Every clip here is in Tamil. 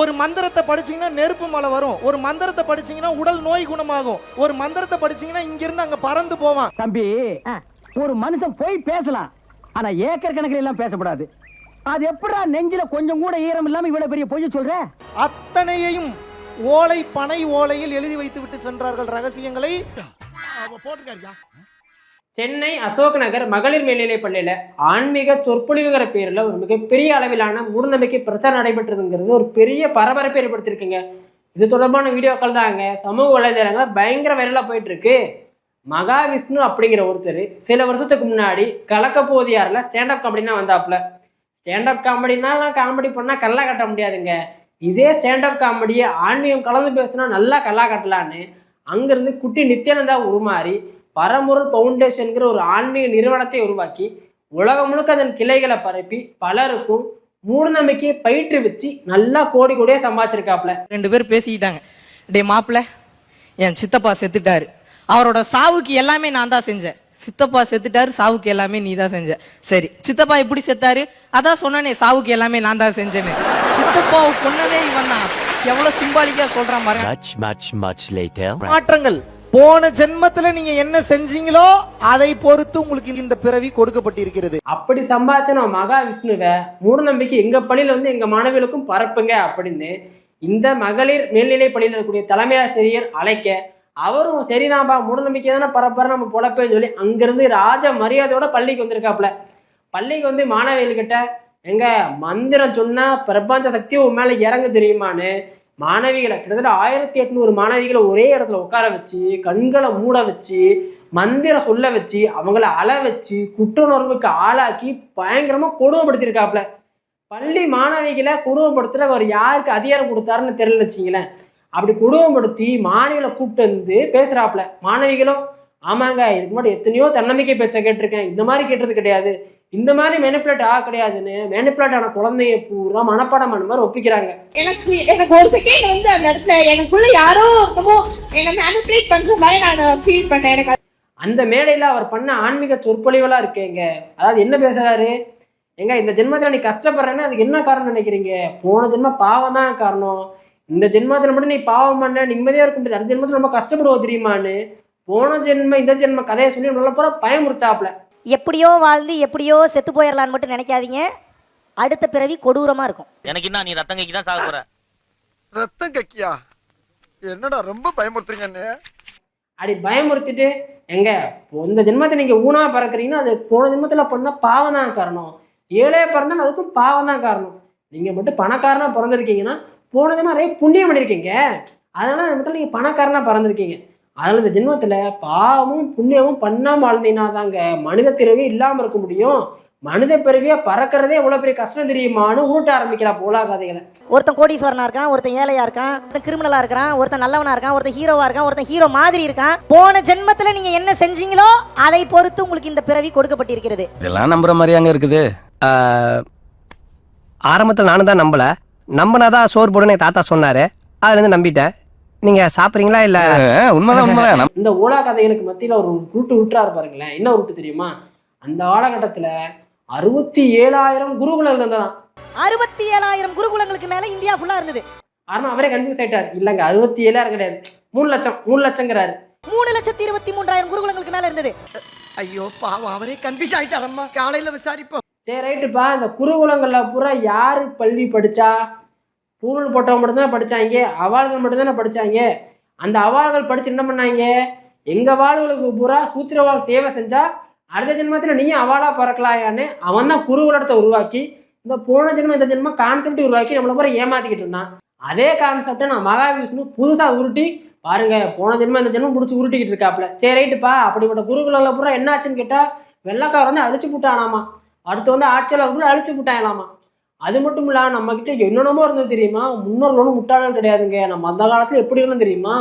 ஒரு மந்திரத்தை படிச்சீங்கன்னா நெருப்பு மலை வரும். ஒரு மந்திரத்தை படிச்சீங்கன்னா உடல் நோய் குணமாகும். ஒரு மந்திரத்தை படிச்சீங்கன்னா இங்க இருந்து அங்க பறந்து போவான். தம்பி ஒரு மனுஷன் போய் பேசலாம். ஆனா ஏக்கர் கணக்கில் எல்லாம் பேசக்கூடாது அது எப்படா நெஞ்சில கொஞ்சம் கூட ஈரம் இல்லாம இவ்வளவு பெரிய பொய்ய சொல்ற? அத்தனையையும் ஓலை பனை ஓலையில் எழுதி வைத்து விட்டு சென்றார்கள் ரகசியங்களை. சென்னை அசோக் நகர் மகளிர் மேல்நிலைப் பள்ளியில் ஆன்மீக சொற்பொழிவுங்கிற பேரில் ஒரு மிகப்பெரிய அளவிலான மூடநம்பிக்கை பிரச்சாரம் நடைபெற்றதுங்கிறது ஒரு பெரிய பரபரப்பை ஏற்படுத்தியிருக்குங்க. இது தொடர்பான வீடியோக்கள் தாங்க. சமூக வலைதளங்களில் பயங்கர வைரலாக போயிட்டு இருக்கு மகாவிஷ்ணு அப்படிங்கிற ஒருத்தர் சில வருஷத்துக்கு முன்னாடி கலக்க போதியாரில் ஸ்டாண்டப் காமெடினா வந்தாப்புல. ஸ்டாண்டப் காமெடினா நான் காமெடி பண்ணால் கல்லா கட்ட முடியாதுங்க. இதே ஸ்டாண்டப் காமெடியை ஆன்மீகம் கலந்து பேசினா நல்லா கல்லா கட்டலான்னு அங்கேருந்து குட்டி நித்யானந்தா உருமாறி பரம்பொருள் ஃபவுண்டேஷனுங்கிற ஒரு ஆன்மீக நிறுவனத்தை உருவாக்கி உலகம் முழுக்க அதன் கிளைகளை பரப்பி பலருக்கும் மூடநம்பிக்கையை பயிற்றுவிச்சு நல்லா கோடி கோடியே சம்பாதிச்சிருக்காப்புல. ரெண்டு பேரும் பேசிக்கிட்டாங்க. டே மாப்பிள்ள என் சித்தப்பா செத்துட்டாரு. அவரோட சாவுக்கு எல்லாமே நான் தான் செஞ்சேன். சித்தப்பா செத்துட்டாரு சாவுக்கு எல்லாமே நீ தான் செஞ்ச. சரி சித்தப்பா எப்படி செத்தாரு? அதான் சொன்னனே சாவுக்கு எல்லாமே நான் தான் செஞ்சேன்னு. சித்தப்பாவை கொன்னதே இவன் தான். எவ்வளவு சிம்பாலிக்கா சொல்றான் பாருங்க. Much, much, much later. மாற்றங்கள். போன ஜென்மத்துல நீங்க என்ன செஞ்சீங்களோ அதை பொறுத்து உங்களுக்கு இந்த பிறவி கொடுக்கப்பட்டிருக்கிறது. அப்படி சம்பாதிச்ச மகா மகாவிஷ்ணுவை மூடநம்பிக்கை எங்க பள்ளியில வந்து எங்க மாணவிகளுக்கும் பரப்புங்க அப்படின்னு இந்த மகளிர் மேல்நிலை பள்ளியில் இருக்கக்கூடிய தலைமை ஆசிரியர் அழைக்க அவரும் சரிதான்ப்பா மூடநம்பிக்கை தானே பரப்புற நம்ம பொழப்பேன்னு சொல்லி அங்கிருந்து ராஜ மரியாதையோட பள்ளிக்கு வந்திருக்காப்புல. பள்ளிக்கு வந்து மாணவிகள்கிட்ட எங்க மந்திரம் சொன்னா பிரபஞ்ச சக்தி உன் மேல இறங்க தெரியுமான்னு மாணவிகளை கிட்டத்தட்ட ஆயிரத்தி எட்நூறு மாணவிகளை ஒரே இடத்துல உட்கார வச்சு கண்களை மூட வச்சு மந்திரம் சொல்ல வச்சு அவங்கள அழ வச்சு குற்றுணர்வுக்கு ஆளாக்கி பயங்கரமாக கொடுமைப்படுத்தியிருக்காப்புல. பள்ளி மாணவிகளை குடும்பப்படுத்துகிற அவர் யாருக்கு அதிகாரம் கொடுத்தாருன்னு தெரியல வச்சிங்களேன் அப்படி கொடுமைப்படுத்தி மாணவிகளை கூப்பிட்டு வந்து பேசுகிறாப்புல மாணவிகளும் ஆமாங்க இதுக்கு முன்னாடி எத்தனையோ தன்னம்பிக்கை பேச்சை கேட்டிருக்கேன். இந்த மாதிரி கேட்டது கிடையாது. இந்த மாதிரி மேனிப்புலேட் ஆக கிடையாதுன்னு மேனிப்புலேட் ஆன குழந்தைய பூரா மனப்பாடம் பண்ண மாதிரி ஒப்பிக்கிறாங்க. எனக்கு எனக்கு ஒரு செகண்ட் வந்து அந்த இடத்துல எனக்குள்ள யாரோ என்ன மேனிபுலேட் பண்ற மாதிரி நான் ஃபீல் பண்ணேன். எனக்கு அந்த மேடையில் அவர் பண்ண ஆன்மீக சொற்பொழிவெல்லாம் இருக்கேங்க. அதாவது என்ன பேசுறாரு? ஏங்க இந்த ஜென்மத்தில் நீ கஷ்டப்படுறேன்னா அதுக்கு என்ன காரணம் நினைக்கிறீங்க? போன ஜென்ம பாவம் தான் காரணம். இந்த ஜென்மத்தில் மட்டும் நீ பாவம் பண்ண நிம்மதியாக இருக்க முடியாது. அந்த ஜென்மத்தில் நம்ம கஷ்டப்படுவோம் தெரியுமான்னு. போன ஜென்ம இந்த ஜென்ம கதையை சொல்லி நல்லா பூரா பயமுறுத்தாப்புல. எப்படியோ வாழ்ந்து எப்படியோ செத்து போயிடலான்னு மட்டும் நினைக்காதீங்க. அடுத்த பிறவி கொடூரமா இருக்கும். எனக்கு என்ன நீ ரத்தம் கைக்கு தான் சாக போற? ரத்தம் கக்கியா? என்னடா ரொம்ப பயமுறுத்துறீங்க அண்ணே அப்படி பயமுறுத்திட்டு எங்க இந்த ஜென்மத்தை நீங்கள் ஊனா பறக்குறீங்கன்னா அது போன ஜென்மத்தில் பண்ண பாவம் தான் காரணம். ஏழையா பிறந்தாலும் அதுக்கும் பாவம் தான் காரணம். நீங்கள் மட்டும் பணக்காரனா பிறந்திருக்கீங்கன்னா போன ஜென்மம் நிறைய புண்ணியம் பண்ணியிருக்கீங்க அதனால இந்த ஜென்மத்தில் நீங்கள் பணக்காரனா பிறந்திருக்கீங்க. அதனால இந்த ஜென்மத்தில் பாவமும் புண்ணியமும் பண்ணாம வாழ்ந்தீங்கன்னா தாங்க மனித பிறவி இல்லாமல் இருக்க முடியும். மனித பிறவியை பறக்கிறதே எவ்வளோ பெரிய கஷ்டம் தெரியுமான்னு ஊட்ட ஆரம்பிக்கலாம் போலா கதைகளை ஒருத்தன் கோடீஸ்வரனா இருக்கான் ஒருத்தன் ஏழையா இருக்கான் ஒருத்தன் கிரிமினலா இருக்கான் ஒருத்தன் நல்லவனா இருக்கான் ஒருத்தன் ஹீரோவா இருக்கான் ஒருத்தன் ஹீரோ மாதிரி இருக்கான். போன ஜென்மத்துல நீங்க என்ன செஞ்சீங்களோ அதை பொறுத்து உங்களுக்கு இந்த பிறவி கொடுக்கப்பட்டிருக்கிறது. இதெல்லாம் நம்புற மாதிரியாங்க இருக்குது. ஆரம்பத்தில் நானும் தான் நம்பல. நம்பினாதான் சோறு போடுன்னு என் தாத்தா சொன்னாரு. அதுல இருந்து நம்பிட்டேன். நீங்க சாப்பிட்றீங்களா இல்ல? உண்மைதான் உண்மைதான். இந்த ஓலா கதைகளுக்கு மத்தியில் ஒரு ரூட்டு விட்டுறாரு பாருங்களேன். என்ன ரூட்டு தெரியுமா? அந்த காலகட்டத்தில் அறுபத்தி ஏழாயிரம் குருகுலங்கள் இருந்ததான் அறுபத்தி ஏழாயிரம் குருகுலங்களுக்கு மேல இந்தியா ஃபுல்லா இருந்தது. ஆனால் அவரே கன்ஃபியூஸ் ஆயிட்டார். இல்லைங்க அறுபத்தி ஏழாயிரம் கிடையாது. மூணு லட்சம் மூணு லட்சங்கிறாரு. மூணு லட்சத்தி இருபத்தி மூன்றாயிரம் குருகுலங்களுக்கு மேல இருந்தது. ஐயோ பாவம் அவரே கன்ஃபியூஸ் ஆயிட்டாரம்மா காலையில விசாரிப்போம். சரி ரைட்டுப்பா இந்த குருகுலங்களில் பூரா யார் பள்ளி படிச்சா? பூணூல் போட்டவங்க மட்டும்தான் படித்தாங்க அவாள்கள் மட்டும்தானே படிச்சாங்க. அந்த அவாள்கள் படித்து என்ன பண்ணாங்க? எங்கள் வாள்களுக்கு பூரா சூத்திரவாள் சேவை செஞ்சால் அடுத்த ஜென்மத்தில் நீயும் அவாளாக பறக்கலாயான்னு அவன் தான் குருவலடத்தை உருவாக்கி இந்த போன ஜென்மம் இந்த ஜென்மம் கான்செப்ட் உருவாக்கி நம்மளை பூரா ஏமாத்திக்கிட்டு இருந்தான். அதே கான்செப்டை நான் மகாவிஷ்ணு புதுசாக உருட்டி பாருங்க போன ஜென்மம் இந்த ஜென்மம் பிடிச்சி உருட்டிக்கிட்டு இருக்காப்புல. சரி ரைட்டுப்பா அப்படிப்பட்ட குருகுலில் பூரா என்னாச்சுன்னு கேட்டால் வெள்ளக்கார வந்து அழிச்சு விட்டானாமா அடுத்து வந்து ஆட்சியாளர் கூட அழிச்சு விட்டாங்களாமா அது மட்டும் இல்லை நம்மக்கிட்ட என்னென்னமோ இருந்தது தெரியுமா? முன்னோர்கள் ஒன்றும் முட்டாளர்கள் கிடையாதுங்க. நம்ம அந்த காலத்தில் எப்படி இருந்தோம் தெரியுமா?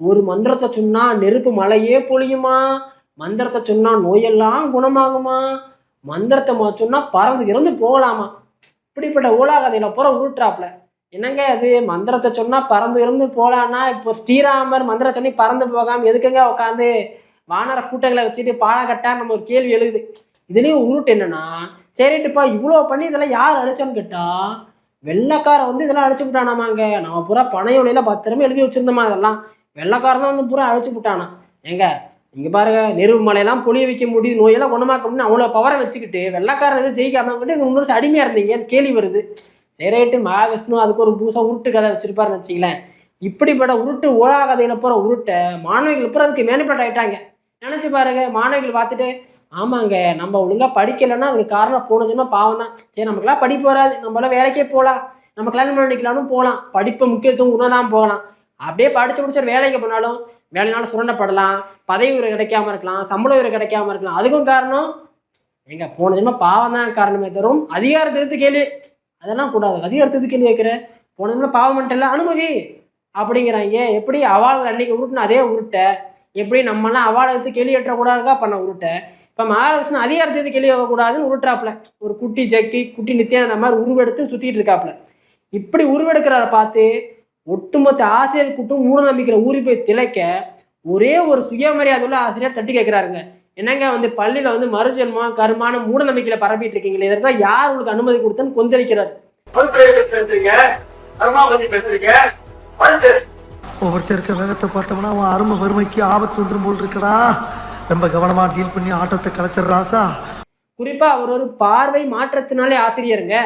ஒரு மந்திரத்தை சொன்னால் நெருப்பு மழையே பொழியுமா? மந்திரத்தை சொன்னால் நோயெல்லாம் குணமாகுமா? மந்திரத்தை மா சொன்னால் பறந்து இறந்து போகலாமா? இப்படிப்பட்ட ஓலா கதையில பூரா உருட்டுறாப்புல. என்னங்க அது? மந்திரத்தை சொன்னால் பறந்து இருந்து போகலான்னா இப்போ ஸ்ரீராமர் மந்திரம் சொல்லி பறந்து போகாமல் எதுக்குங்க உட்காந்து வானர கூட்டங்களை வச்சுட்டு பாடம் கட்டா நம்ம ஒரு கேள்வி எழுது. இதுலேயும் உருட்டு என்னென்னா சரிட்டுப்பா இவ்வளோ பண்ணி இதெல்லாம் யார் அழிச்சோன்னு கேட்டால் வெள்ளக்காரன் வந்து இதெல்லாம் அழிச்சு விட்டானாமாங்க. நம்ம பூரா பனையொலையில் பத்திரமே எழுதி வச்சிருந்தோமா அதெல்லாம் வெள்ளைக்காரன் தான் வந்து பூரா அழிச்சு விட்டானா. ஏங்க இங்கே பாருங்க நெருப்பு மலையெல்லாம் பொழிய வைக்க முடியுது நோயெல்லாம் குணமாக்க முடியும் அவ்வளோ பவரை வச்சுக்கிட்டு வெள்ளக்காரன் எதுவும் ஜெயிக்காம கிட்ட இன்னொரு அடிமையாக இருந்தீங்கன்னு கேள்வி வருது. சரிட்டு மகாவிஷ்ணு அதுக்கு ஒரு புதுசாக உருட்டு கதை வச்சிருப்பாருன்னு வச்சுங்களேன் இப்படிப்பட்ட உருட்டு ஓலா கதையில போகிற உருட்டை மாணவிகள் பூரா அதுக்கு மேனிபுலேட் ஆகிட்டாங்க நினச்சி பாருங்க மாணவிகள் பார்த்துட்டு ஆமாங்க நம்ம ஒழுங்கா படிக்கலைன்னா அதுக்கு காரணம் போன பாவம் தான் சரி நமக்கெல்லாம் படிப்பு வராது. நம்மளாம் வேலைக்கே போகலாம். நம்ம கல்யாணம் பண்ணிக்கலாம்னு போகலாம். படிப்பை முக்கியத்துவம் உணராம போகலாம். அப்படியே படிச்சு முடிச்சு வேலைக்கு போனாலும் வேலைனால சுரண்டப்படலாம். பதவி உயர்வு கிடைக்காம இருக்கலாம். சம்பள உயர்வு கிடைக்காம இருக்கலாம். அதுக்கும் காரணம் எங்க போன ஜென்மம் பாவம் தான் காரணமே தரும். அதிகாரத்துக்கு கேள்வி. அதெல்லாம் கூடாது. அதிகாரத்துக்கு கேள்வி வைக்கிற? போன ஜென்மம் பாவம் பண்ணிட்டல அனுமதி அப்படிங்கிறாங்க. எப்படி அவாள் அன்னைக்கு உருட்டுன அதே உருட்டை. எப்படி நம்மலாம் அவார்டு எடுத்து கேள்வி ஏற்றக்கூடாதுக்கா பண்ண உருட்டை? இப்போ மகாவிஷ்ணு அதிகாரத்தை எடுத்து கேள்வி வைக்கக்கூடாதுன்னு உருட்டுறாப்புல. ஒரு குட்டி ஜக்கி குட்டி நித்தியம் அந்த மாதிரி உருவெடுத்து சுற்றிட்டு இருக்காப்புல. இப்படி உருவெடுக்கிறார பார்த்து ஒட்டுமொத்த ஆசிரியர் கூட்டம் மூட நம்பிக்கையில் ஊறி போய் திளைக்க ஒரே ஒரு சுயமரியாதை உள்ள ஆசிரியர் தட்டி கேட்குறாருங்க என்னங்க வந்து பள்ளியில் வந்து மறுஜென்மம் கருமான மூட நம்பிக்கையில் பரப்பிட்டு இருக்கீங்களே இதற்கெல்லாம் யார் உங்களுக்கு அனுமதி கொடுத்தன்னு கொந்தளிக்கிறார். ஒவ்வொருத்தர் இருக்க வேகத்தை பார்த்தோம்னா அவன் அருமை வறுமைக்கு ஆபத்து வந்துடும் போல் இருக்கடா. ரொம்ப கவனமா டீல் பண்ணி ஆட்டத்தை கலைச்சிடுறாசா குறிப்பா அவர் ஒரு பார்வை மாற்றத்தினாலே ஆசிரியருங்க.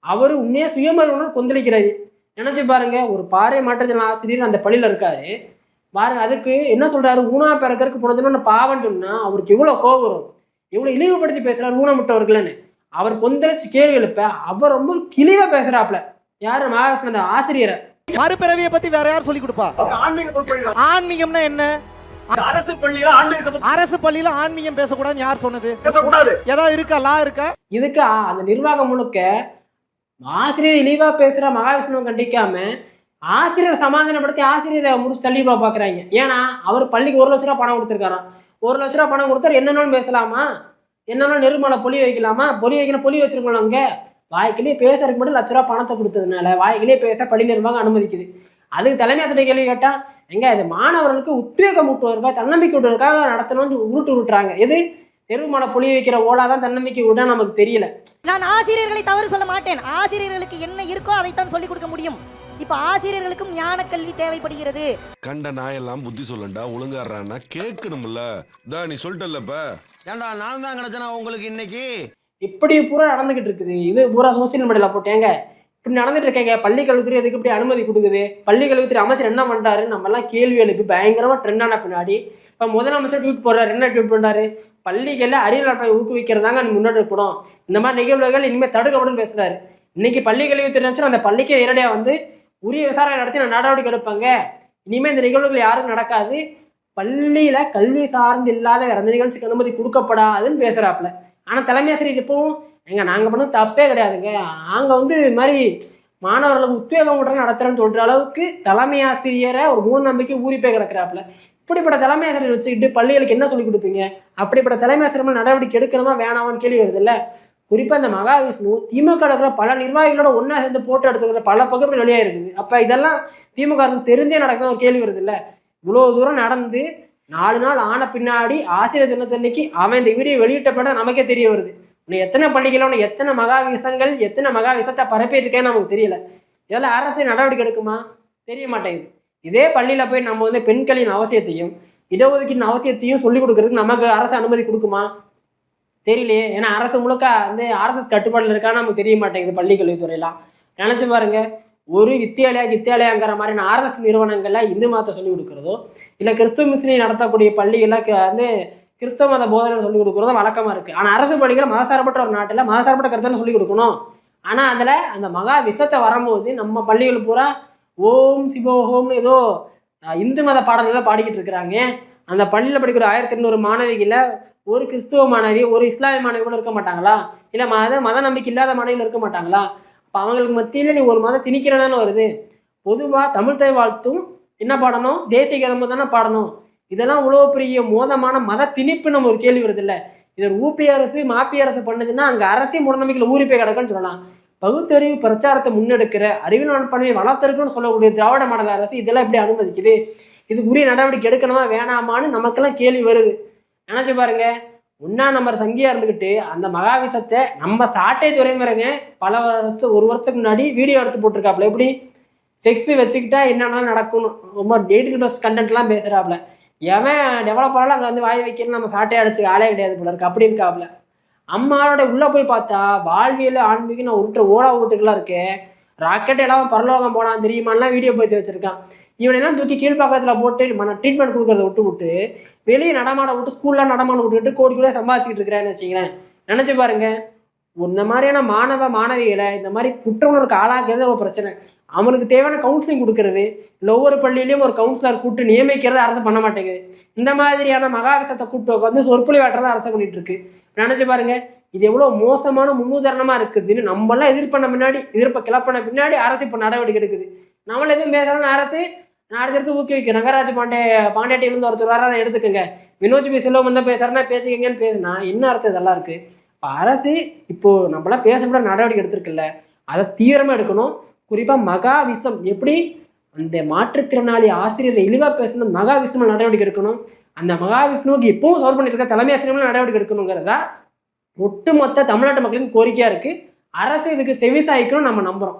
அவர் உண்மையா சுயமரியாதை கொந்தளிக்கிறாரு. நினைச்சு பாருங்க ஒரு பார்வை மாற்றத்தினால ஆசிரியர் அந்த பள்ளியில இருக்காரு. பாருங்க அதுக்கு என்ன சொல்றாரு? ஊனா பிறக்கறதுக்கு போனதுன்னு பாவம் சொன்னா அவருக்கு எவ்வளவு கோவம் வரும். எவ்வளவு இழிவுபடுத்தி பேசுறாரு ஊனமுட்டவர்கள்னு அவர் கொந்தளிச்சு கேள்வி எழுப்ப அவர் ரொம்ப கிழிவா பேசுறாப்ல யாரு? மகாவிஷ்ணு அந்த ஆசிரியரை. மறுபிறவியை பத்தி வேற யார் சொல்லி கொடுப்பா? ஆன்மீகம்னா என்ன? அரசு பள்ளியில அரசு பள்ளியில ஆன்மீகம் பேசக்கூடாதுன்னு யார் சொன்னது? ஏதாவது இருக்கா? லா இருக்கா? இதுக்கு அந்த நிர்வாகம் முழுக்க ஆசிரியர் இழிவா பேசுற மகாவிஷ்ணுவை கண்டிக்காம ஆசிரியர் சமாதானப்படுத்தி ஆசிரியரை முடிச்சு தள்ளி விட பாக்குறாங்க. ஏன்னா அவர் பள்ளிக்கு ஒரு லட்ச ரூபா பணம் கொடுத்துருக்காராம். ஒரு லட்ச ரூபா பணம் கொடுத்தா என்னென்னு பேசலாமா? என்னென்ன நெருமலை பொலி வைக்கலாமா? பொலி வைக்கணும் பொலி வச்சிருக்கணும் அங்க. வாய்க்கிலேயே பேசுறதுக்கு மட்டும் லட்ச ரூபா பணத்தை கொடுத்ததுனால வாய்க்கிலேயே பேச பள்ளி நிர்வாகம் அனுமதிக்குது. அதுக்கு தலைமை ஆசிரியர் கேள்வி கேட்டா எங்க இது மாணவர்களுக்கு உத்வேகம் ஊட்டுவதற்காக தன்னம்பிக்கை ஊட்டுவதற்காக நடத்தணும்னு உருட்டு உருட்டுறாங்க. எது? நெருமலை பொலி வைக்கிற ஓடாதான் தன்னம்பிக்கை விட நமக்கு தெரியல. நான் ஆசிரியர்களை தவறு சொல்ல மாட்டேன். ஆசிரியர்களுக்கு என்ன இருக்கோ அதைத்தான் சொல்லிக் கொடுக்க முடியும். இப்ப ஆசிரியர்களுக்கும் ஞான கல்வி தேவைப்படுகிறது. கண்ட நாயெல்லாம் புத்தி சொல்லண்டா ஒழுங்காடுறான்னா கேட்கணும்ல. தா நீ சொல்லிட்டல்லப்ப. ஏண்டா நான் தான் கிடைச்சனா உங்களுக்கு இன்னைக்கு? இப்படி பூரா நடந்துகிட்டு இருக்குது. இது பூரா சோசியல் மீடியால போட்டேங்க இப்படி நடந்துட்டு இருக்கேங்க. பள்ளி கல்வித்துறை எதுக்கு இப்படி அனுமதி கொடுக்குது? பள்ளி கல்வித்துறை அமைச்சர் என்ன பண்ணுறாரு நம்ம எல்லாம் கேள்வி எழுப்பி பயங்கரமா ட்ரெண்ட் ஆன பின்னாடி இப்ப முதலமைச்சர் ட்வீட் போடுறாரு. என்ன ட்வீட் பள்ளிகளில் பள்ளிகள்ல அறிவியலாட்டை ஊக்குவிக்கிறதாங்க இருக்கணும் இந்த மாதிரி நிகழ்வுகள் இனிமேல் தடுக்கப்படும் பேசுறாரு. இன்னைக்கு பள்ளி கல்வித்துறை அமைச்சர் அந்த பள்ளிக்கு நேரடியாக வந்து உரிய விசாரணை நடத்தி நான் நடவடிக்கை எடுப்பாங்க. இனிமேல் இந்த நிகழ்வுகள் யாருக்கும் நடக்காது. பள்ளியில கல்வி சார்ந்து இல்லாத வேற எந்த நிகழ்ச்சிக்கு அனுமதி கொடுக்கப்படாதுன்னு பேசுறாப்புல. ஆனால் தலைமை ஆசிரியர் எப்பவும் எங்க நாங்கள் பண்ண தப்பே கிடையாதுங்க. நாங்கள் வந்து இது மாதிரி மாணவர்களுக்கு உத்வேகம் ஊட்டுறது நடத்துறேன்னு சொல்கிற அளவுக்கு தலைமை ஆசிரியரை ஒரு மூணு நம்பிக்கை ஊறி போய் கிடக்குறாப்புல. இப்படிப்பட்ட தலைமை ஆசிரியர் வச்சுக்கிட்டு பள்ளிகளுக்கு என்ன சொல்லி கொடுப்பீங்க? அப்படிப்பட்ட தலைமை ஆசிரியர் நடவடிக்கை எடுக்கணுமா வேணாமான்னு கேள்வி வருது இல்லை? குறிப்பாக இந்த மகாவிஷ்ணு திமுக இருக்கிற பல நிர்வாகிகளோட ஒன்றா சேர்ந்து போட்டோ எடுத்துக்கிற பல பகுப்பு வெளியாக இருக்குது. அப்போ இதெல்லாம் திமுக அரசுக்கு தெரிஞ்சே நடக்கிற ஒரு கேள்வி வருது இல்லை? இவ்வளோ தூரம் நடந்து நாலு நாள் ஆன பின்னாடி ஆசிரியர் தினத்தன்னைக்கு அவன் இந்த வீடியோ வெளியிட்ட நமக்கே தெரிய வருது. உன்னை எத்தனை பள்ளிகள் உன்னை எத்தனை மகா விஷங்கள் எத்தனை மகா விஷத்தை பரப்பியிருக்கேன்னு நமக்கு தெரியல. இதெல்லாம் அரசு நடவடிக்கை எடுக்குமா? தெரிய மாட்டேங்குது. இதே பள்ளியில் போய் நம்ம வந்து பெண்களின் அவசியத்தையும் இடஒதுக்கீட்டின் அவசியத்தையும் சொல்லிக் கொடுக்கறதுக்கு நமக்கு அரசு அனுமதி கொடுக்குமா? தெரியலையே. ஏன்னா அரசு முழுக்க வந்து ஆர்எஸ்எஸ் கட்டுப்பாடில் இருக்கான்னு நமக்கு தெரிய மாட்டேங்குது பள்ளி கல்வித்துறையெல்லாம் நினச்சி பாருங்கள் ஒரு வித்தியாலயா வித்தியாலயாங்கிற மாதிரியான ஆர்எஸ் நிறுவனங்கள்லாம் இந்து மதத்தை சொல்லிக் கொடுக்குறதோ இல்லை கிறிஸ்துவ முஸ்லீம் நடத்தக்கூடிய பள்ளிகளில் வந்து கிறிஸ்தவ மத போதனை சொல்லிக் கொடுக்குறதும் வழக்கமாக இருக்குது ஆனால் அரசு பள்ளிகள் மதசார்பற்ற ஒரு நாட்டில் மதசார்பற்ற கருத்தை சொல்லிக் கொடுக்கணும். ஆனால் அதில் அந்த மகா விஷத்தை வரும்போது நம்ம பள்ளிகள் பூரா ஓம் சிவோஹோம்னு ஏதோ இந்து மத பாடல்கள்லாம் பாடிக்கிட்டு இருக்கிறாங்க. அந்த பள்ளியில் படிக்கிற ஆயிரத்தி எண்ணூறு மாணவிகளில் ஒரு கிறிஸ்துவ மாணவி ஒரு இஸ்லாமிய மாணவி கூட இருக்க மாட்டாங்களா? இல்லை மத மத நம்பிக்கை இல்லாத மாணவிகள் இருக்க மாட்டாங்களா? இப்போ அவங்களுக்கு மத்தியில் நீ ஒரு மதம் திணிக்கிறதானே வருது. பொதுவாக தமிழ் தாய் வாழ்த்தும் என்ன பாடணும்? தேசிய கீதமும் தானே பாடணும். இதெல்லாம் இவ்வளோ பெரிய மோதமான மத திணிப்பு நம்ம ஒரு கேள்வி வருது இல்லை. இது ஒரு ஊபி அரசு மாப்பி அரசு பண்ணுதுன்னா அங்கே அரசே மூடநம்பிக்கையில் ஊறி போய் கிடக்குன்னு சொல்லலாம். பகுத்தறிவு பிரச்சாரத்தை முன்னெடுக்கிற அறிவியல் நண்பனை வளர்த்திருக்குன்னு சொல்லக்கூடிய திராவிட மாடல் அரசு இதெல்லாம் எப்படி அனுமதிக்குது? இது உரிய நடவடிக்கை எடுக்கணுமா வேணாமான்னு நமக்கெல்லாம் கேள்வி வருது. நினச்சி பாருங்கள் ஒன்னா நம்பர் சங்கியா இருந்துக்கிட்டு அந்த மகாவிசத்தை நம்ம சாட்டை துறைமுறைங்க பல வருஷத்து ஒரு வருஷத்துக்கு முன்னாடி வீடியோ எடுத்து போட்டிருக்காப்புல. எப்படி? செக்ஸ் வச்சுக்கிட்டா என்னென்ன நடக்கும் ரொம்ப டேட்டிங் ப்ளஸ் கண்டென்ட்லாம் பேசுகிறாப்புல எவன் டெவலப்பரால் அங்கே வந்து வாய் வைக்கணும் நம்ம சாட்டையை அடிச்சு ஆளே கிடையாது போல இருக்கு. அப்படி இருக்காப்புல. அம்மாவோட உள்ளே போய் பார்த்தா வாழ்வியல் ஆன்மீகம் நான் உருட்டு ஓடா உருட்டுக்கெல்லாம் இருக்கு. ராக்கெட் எல்லாம் பரலோகம் போனான் தெரியுமான்லாம் வீடியோ பேசி வச்சுருக்கான். இவனெல்லாம் தூக்கி கீழ்ப்பாக்கத்தில் போட்டு மன ட்ரீட்மெண்ட் கொடுக்கறத விட்டு விட்டு வெளியே நடமாட விட்டு ஸ்கூல்லாம் நடமாட விட்டுட்டு கோடி கூட சம்பாதிச்சுக்கிட்டு இருக்கிறேன்னு வச்சுக்கிறேன். நினச்சி பாருங்க. இந்த மாதிரியான மாணவ மாணவிகளை இந்த மாதிரி குற்ற உணர்வுக்கு ஆளாக்குறது ஒரு பிரச்சனை. அவனுக்கு தேவையான கவுன்சிலிங் கொடுக்கறது. இல்லை ஒவ்வொரு பள்ளியிலையும் ஒரு கவுன்சிலர் கூப்பிட்டு நியமிக்கிறது அரசு பண்ண மாட்டேங்குது. இந்த மாதிரியான மகாவிசத்தை கூப்பிட்டு சொற்பொழி சொற்பொழிவாட்டுறதை அரசு பண்ணிட்டு இருக்கு. நினைச்சு பாருங்க. இது எவ்வளோ மோசமான முன்னுதாரணமா இருக்குதுன்னு நம்மளாம் எதிர்ப்பண்ண முன்னாடி எதிர்ப்ப கிளப்பின பின்னாடி அரசு இப்போ நடவடிக்கை எடுக்குது. நம்மள எதுவும் பேசணும்னு அரசு அடுத்தடுத்து ஊக்குவிக்க நகராஜ் பாண்டே பாண்டியாட்டியிலேருந்து ஒருத்தர் வர எடுத்துக்கோங்க. வினோஜ் பி செல்வம் தான் பேசுறாருன்னா பேசிக்கங்கன்னு பேசுனா என்ன அர்த்தம் இதெல்லாம் இருக்குது இப்போ அரசு இப்போது நம்மளாம் பேசப்பட நடவடிக்கை எடுத்திருக்குல்ல அதை தீவிரமாக எடுக்கணும். குறிப்பாக மகாவிசம் எப்படி அந்த மாற்றுத்திறனாளி ஆசிரியர் இழிவாக பேசுன மகாவிஷ்ணு நடவடிக்கை எடுக்கணும். அந்த மகாவிஷ்ணுவுக்கு இப்பவும் சோர் பண்ணிட்டு இருக்க தலைமை ஆசிரியர்கள் நடவடிக்கை எடுக்கணுங்கிறதா ஒட்டுமொத்த தமிழ்நாட்டு மக்களின் கோரிக்கையாக இருக்குது அரசு இதுக்கு செவிசாய்க்கணும் நம்ம நம்புறோம்.